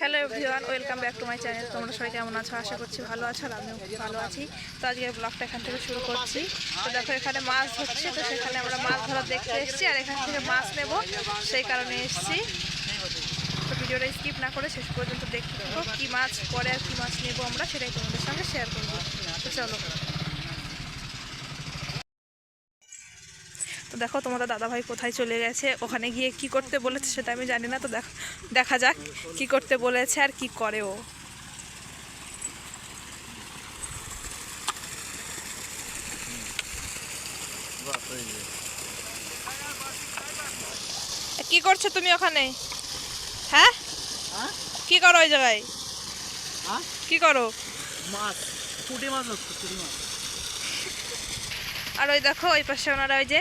Hello everyone, welcome back to my channel. তোমরা সবাই কেমন আছো? আশা করছি ভালো আছো আর আমিও ভালো আছি। তো আজকে ব্লগটা এখান থেকে শুরু করছি। তো দেখো, এখানে মাছ ধরছে, তো সেখানে আমরা মাছ ধরা দেখতে এসেছি আর এখান থেকে মাছ নেব। সেই কারণে এসেছি। তো ভিডিওটা স্কিপ না করে শেষ পর্যন্ত দেখতে কী মাছ পরে আর কী মাছ নেব আমরা, সেটাই তোমাদের সঙ্গে শেয়ার করব। তো চলো। তো দেখো তোমাদের দাদাভাই কোথায় চলে গেছে ওখানে গিয়ে কি করতে বলেছে সেটা আমি জানি না তো দেখ দেখা যাক কি করতে বলেছে আর কি করে ও কি করছ তুমি ওখানে হ্যাঁ? কি করো ওই জায়গায়? কি করো মাছ পুঁটি মাছ পুঁটি মাছ আর ওই দেখো ওই পাশে ওনারা ওই যে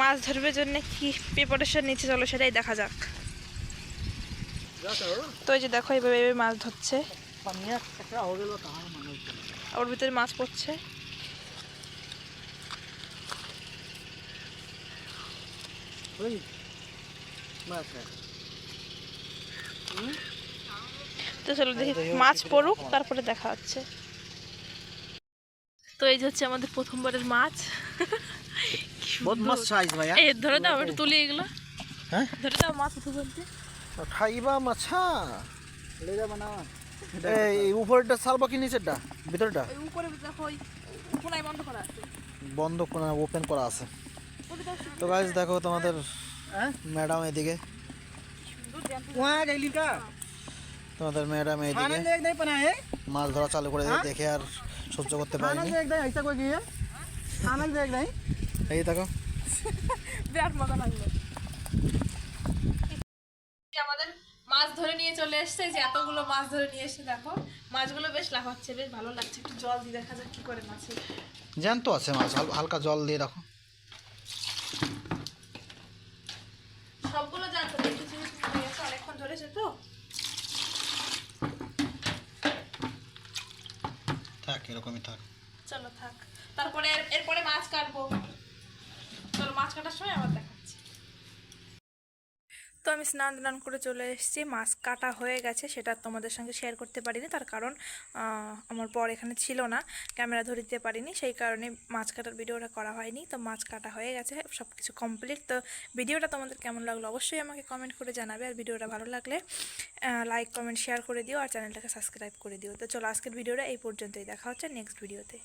মাছ ধরবে জন্য কি প্রিপারেশন নিচ্ছে, চলো সেটাই দেখা যাক। তো এই যে দেখো এইভাবে মাছ ধরছে। ওর ভিতরে মাছ পড়ছে। তো চলো দেখি, মাছ পড়ুক, তারপরে দেখা হচ্ছে। তো এই যে হচ্ছে আমাদের প্রথমবারের মাছ। বদমাস সাইজ ভাইয়া। এ ধরে দাও একটু তুলি এগুলো। হ্যাঁ? ধরে দাও মাছ উঠু বলতে খাইবা মাছা হ্যাঁ? লে যাবে না এই উপরেরটা ছাড়বা কি নিচেরটা? ভিতরটা উপরে দেখো কোনায় বন্ধ করা আছে। বন্ধ কোনা ওপেন করা আছে। তো গাইস দেখো তোমাদের ম্যাডাম এদিকে। ওয়া গেলি তোমাদের ম্যাডাম এদিকে। মাছ ধরা চালু করে দেখে আর সহ্য করতে পারিনি। এই দেখো। বিরাট মজা লাগল। আমাদের মাছ ধরে নিয়ে চলে এসছে যে এতগুলো মাছ ধরে নিয়ে এসে দেখো মাছগুলো বেশ লাফাচ্ছে বেশ ভালো লাগছে। একটু জল দিয়ে দেখা যাক কি করে মাছে। জ্যান্ত আছে মাছ হালকা জল দিয়ে রাখো সবগুলো জ্যান্ত জিনিস মরে গেছে অনেকক্ষণ ধরেছে তো। থাক এরকমই থাক। চলো থাক। তারপরে এরপরে মাছ কাটবো। মাছ কাটার সময় আবার দেখাচ্ছি। তো আমি স্নান টান করে চলে এসেছি, মাছ কাটা হয়ে গেছে, সেটা তোমাদের সঙ্গে শেয়ার করতে পারিনি, তার কারণ আমার পর এখানে ছিল না ক্যামেরা ধরে দিতে পারিনি, সেই কারণে মাছ কাটার ভিডিওটা করা হয়নি, তো মাছ কাটা হয়ে গেছে সব কিছু কমপ্লিট তো ভিডিওটা তোমাদের কেমন লাগল অবশ্যই আমাকে কমেন্ট করে জানাবে, আর ভিডিওটা ভালো লাগলে লাইক কমেন্ট শেয়ার করে দিও, আর চ্যানেলটাকে সাবস্ক্রাইব করে দিও, তো চলো আজকের ভিডিওটা এই পর্যন্তই, দেখা হচ্ছে নেক্সট ভিডিওতে